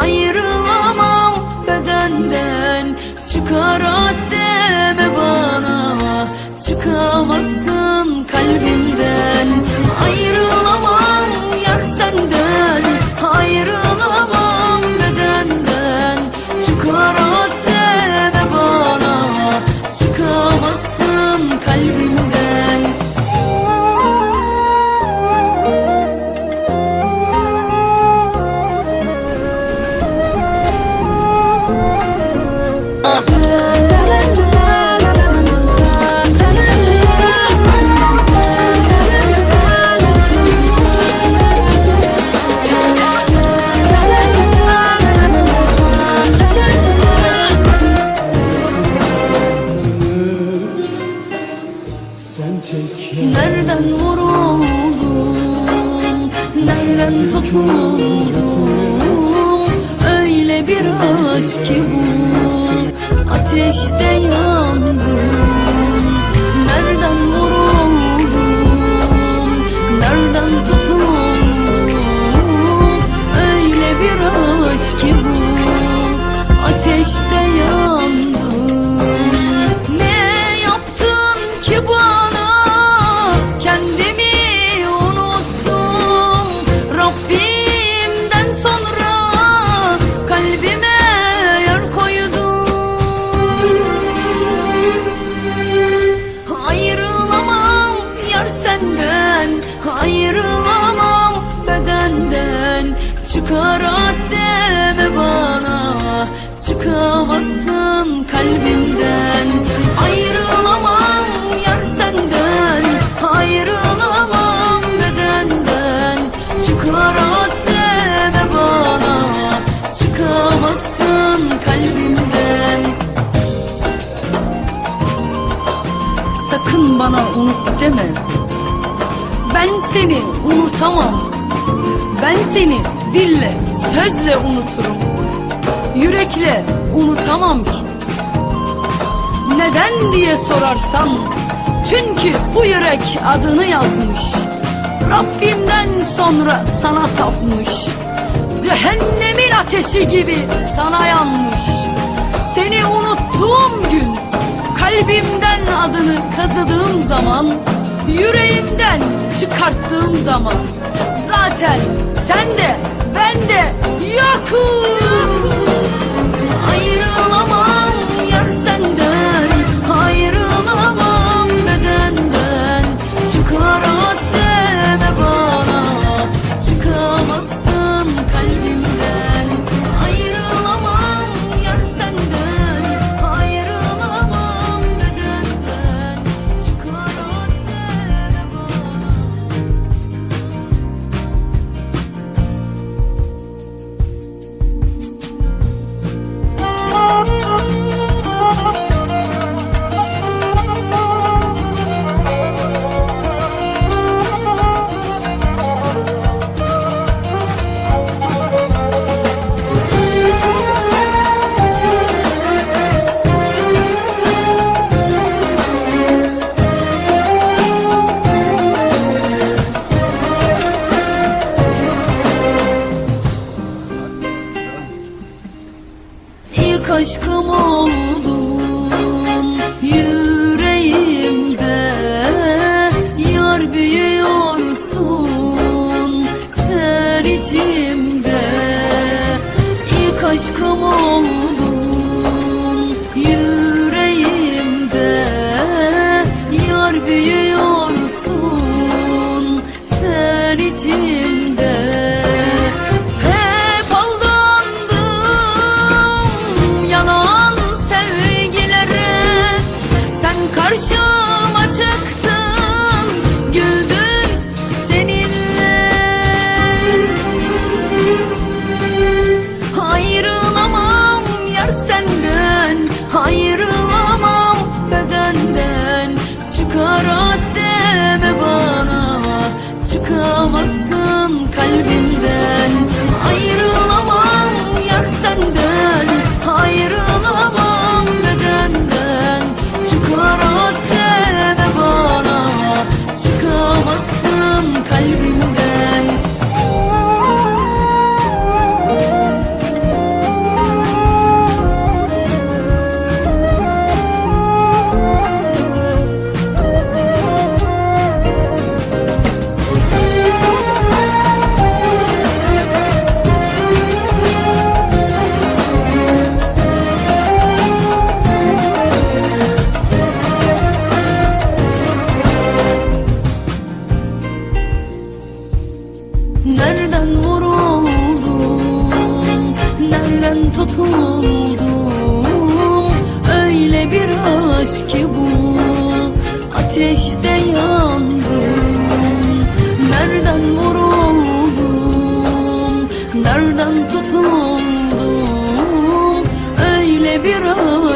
ayrılamam bedenden. Çıkar addeme bana. Çıkamazsın kalbimden. istemezdim. Ben seni unutamam. Ben seni dille, sözle unuturum. Yürekle unutamam ki. Neden diye sorarsam, çünkü bu yürek adını yazmış. Rabbimden sonra sana tapmış. Cehennemin ateşi gibi sana yanmış. Seni unuttuğum gün kalbimden adını kazıdığım zaman yüreğimden çıkarttığım zaman zaten sen de ben de yokum. Ayrılamam.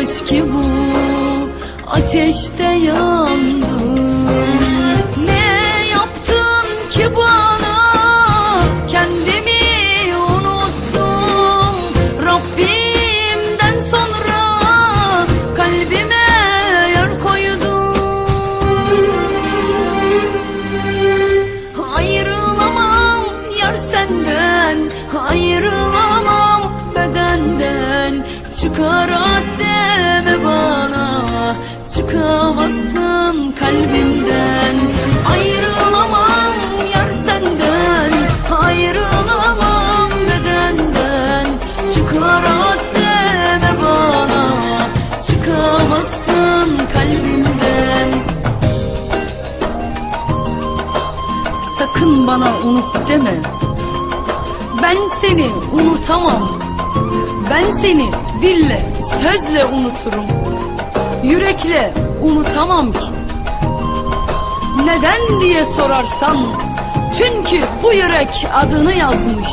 Aşk ki bu Ateşte yandım. Ne yaptın ki bana kalbimden Ayrılamam yar senden Ayrılamam bedenden. Çıkar deme bana Çıkamazsın kalbimden. Sakın bana unut deme. Ben seni unutamam. Ben seni dille, sözle unuturum. Yürekle unutamam ki Neden diye sorarsan Çünkü bu yürek adını yazmış.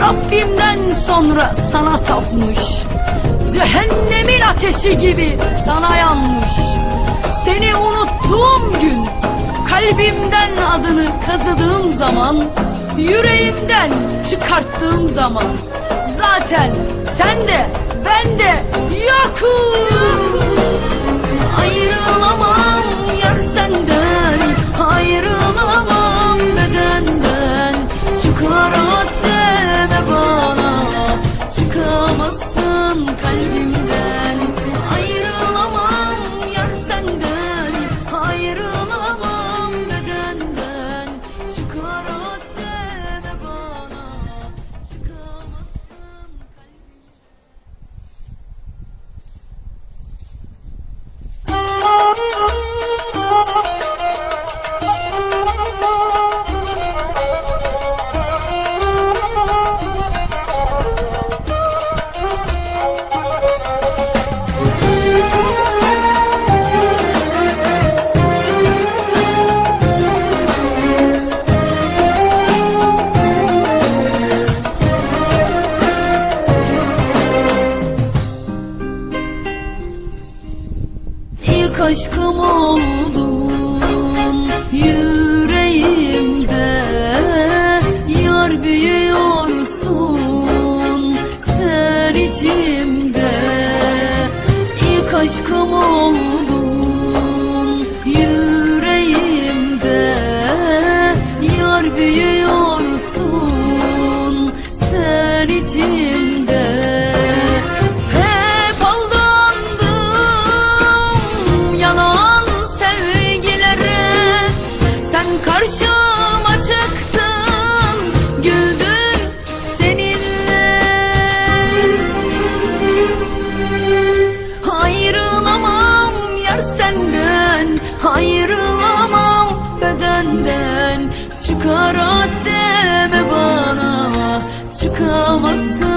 Rabbimden sonra sana tapmış. Cehennemin ateşi gibi sana yanmış. Seni unuttuğum gün Kalbimden adını kazıdığım zaman Yüreğimden çıkarttığım zaman Zaten sen de ben de yokuz. Ayrılamam Ayrılamam bedenden. Çıkar deme bana. Çıkamazsın kalbimden oldun yüreğimde Yar büyüyorsun sen içimde. İlk aşkım oldun Çıkamazsın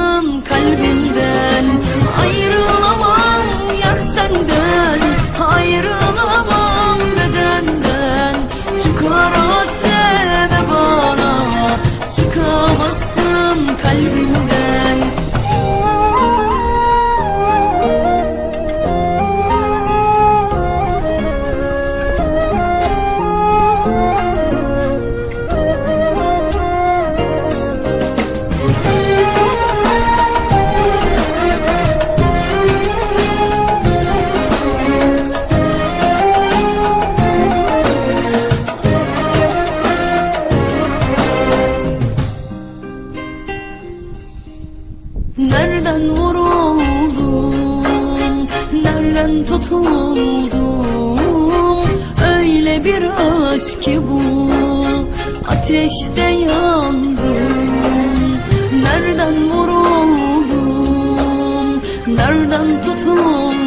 sen tutundun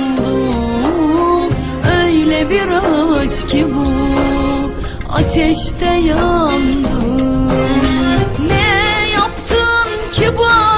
Öyle bir aşk ki bu Ateşte yandım. Ne yaptın ki bana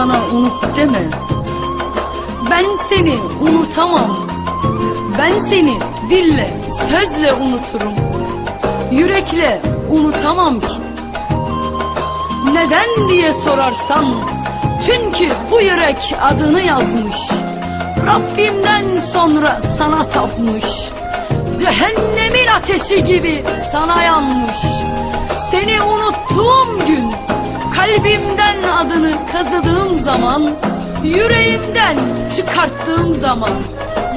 bana unut deme. Ben seni unutamam. Ben seni dille, sözle unuturum. Yürekle unutamam ki. Neden diye sorarsan, çünkü bu yürek adını yazmış. Rabbimden sonra sana tapmış. Cehennemin ateşi gibi sana yanmış. Kalbimden adını kazıdığım zaman Yüreğimden çıkarttığım zaman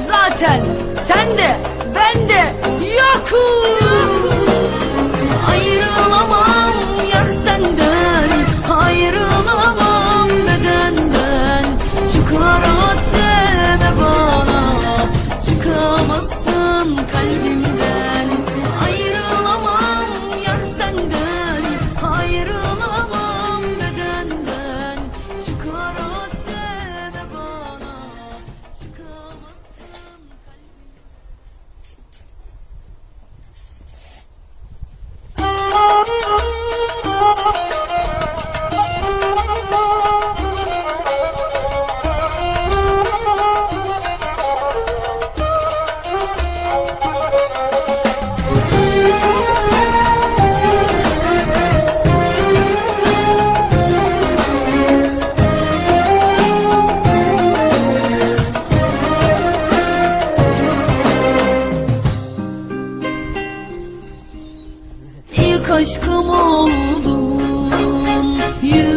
Zaten sen de ben de yokuz. Ayrılamam yar senden Ayrılamam bedenden. Çıkar aşkım oldun yüreğimde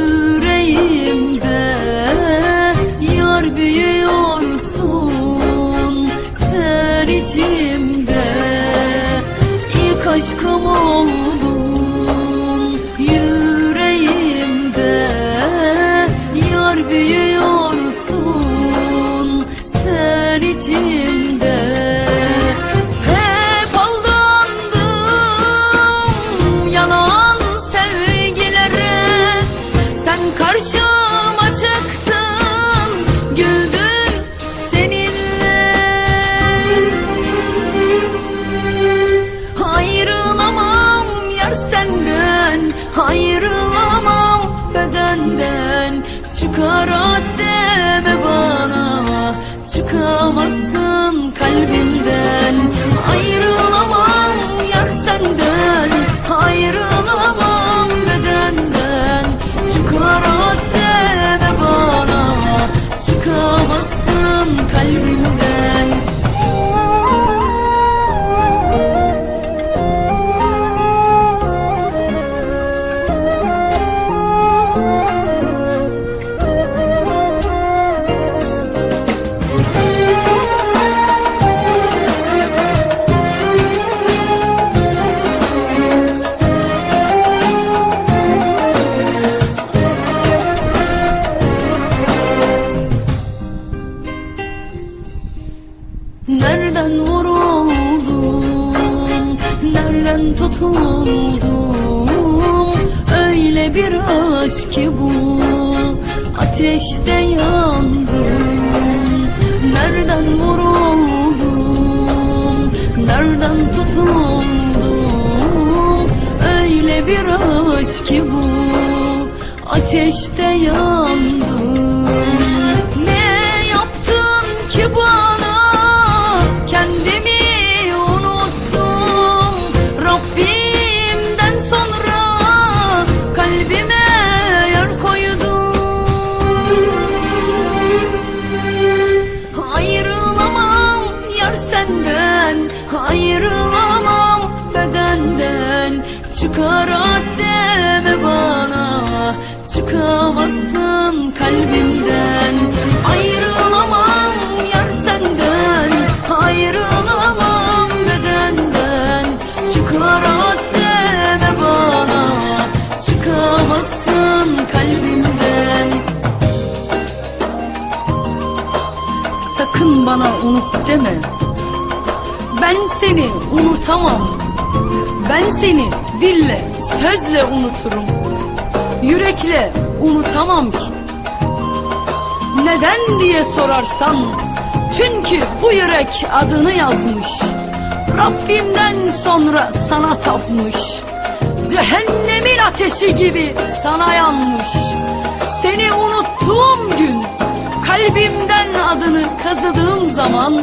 Çıkar at deme bana. Çıkamazsın kalbimden Ayrılamam nereden tutuldum Öyle bir aşk ki bu, ateşte yandım Çıkamazsın kalbimden. Ayrılamam yar senden Ayrılamam bedenden. Çıkar deme bana Çıkamazsın kalbimden. Sakın bana unut deme. Ben seni unutamam. Ben seni dille, sözle unuturum Yürekle unutamam ki. Neden diye sorarsan Çünkü bu yürek adını yazmış. Rabbimden sonra sana tapmış. Cehennemin ateşi gibi sana yanmış. Seni unuttuğum gün Kalbimden adını kazıdığım zaman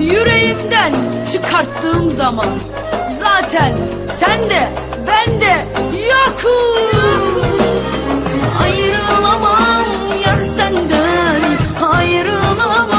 Yüreğimden çıkarttığım zaman Zaten sen de ben de yokuz Ayrılamam yar senden Ayrılamam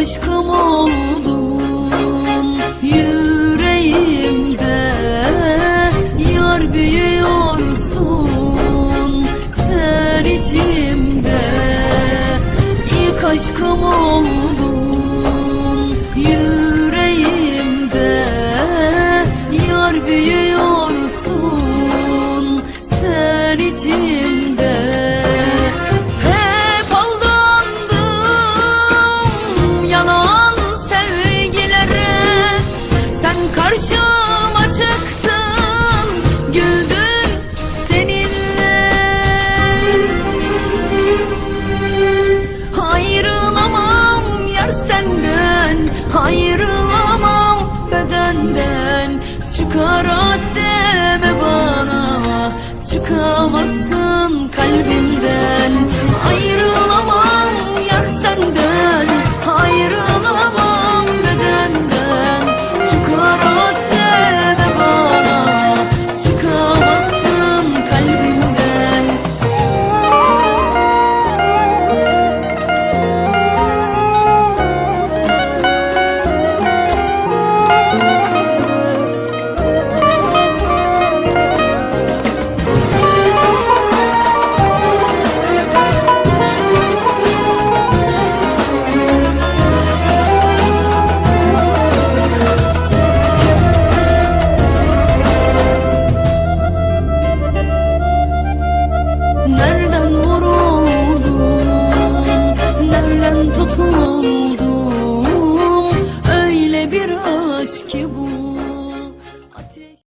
aşkım oldun. Yüreğimde Yar büyüyorsun. Sen içimde İlk aşkım oldun karşıma çıktın güldün seninle. Ayrılamam yar senden Ayrılamam bedenden. Çıkar deme bana Çıkamazsın kalbimden. Ayrılamam yar senden Ayrılamam